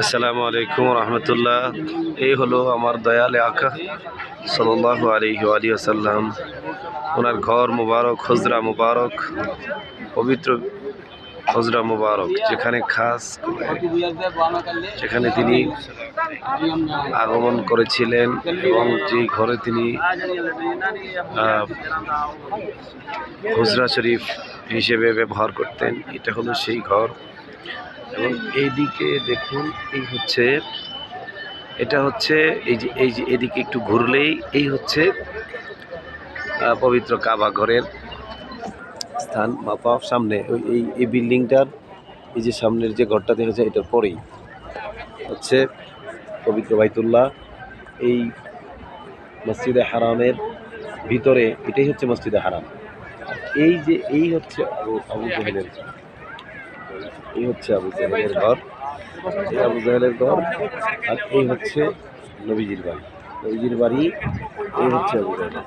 আসসালামু আলাইকুম রহমতুল্লাহ। এই হলো আমার দয়ালে আকা সাল্লাহ আলহি আলী আসাল্লাম ওনার ঘর মুবারক হজরা মুবারক, পবিত্র হজরা মুবারক, যেখানে খাস যেখানে তিনি আগমন করেছিলেন এবং যে ঘরে তিনি হুজরা শরীফ হিসেবে ব্যবহার করতেন, এটা হলো সেই ঘর। এবং এইদিকে দেখুন, এই হচ্ছে, এটা হচ্ছে, এই যে এই যে, এদিকে একটু ঘুরলেই এই হচ্ছে পবিত্র কাবা ঘরের স্থান মাপা সামনে, ওই, এই এই বিল্ডিংটার, এই যে সামনের যে ঘরটা দেখা যায়, এটার পরেই হচ্ছে পবিত্র বাইতুল্লাহ। এই মসজিদে হারামের ভিতরে, এটাই হচ্ছে মসজিদে হারাম। এই যে, এই হচ্ছে আবু জাহেলের এই হচ্ছে আবু জাহেলের ঘর। এই আবু জাহেলের ঘর আর এই হচ্ছে নবীজির বাড়ি। নবীজির বাড়ি, এই হচ্ছে আবু জাহেলের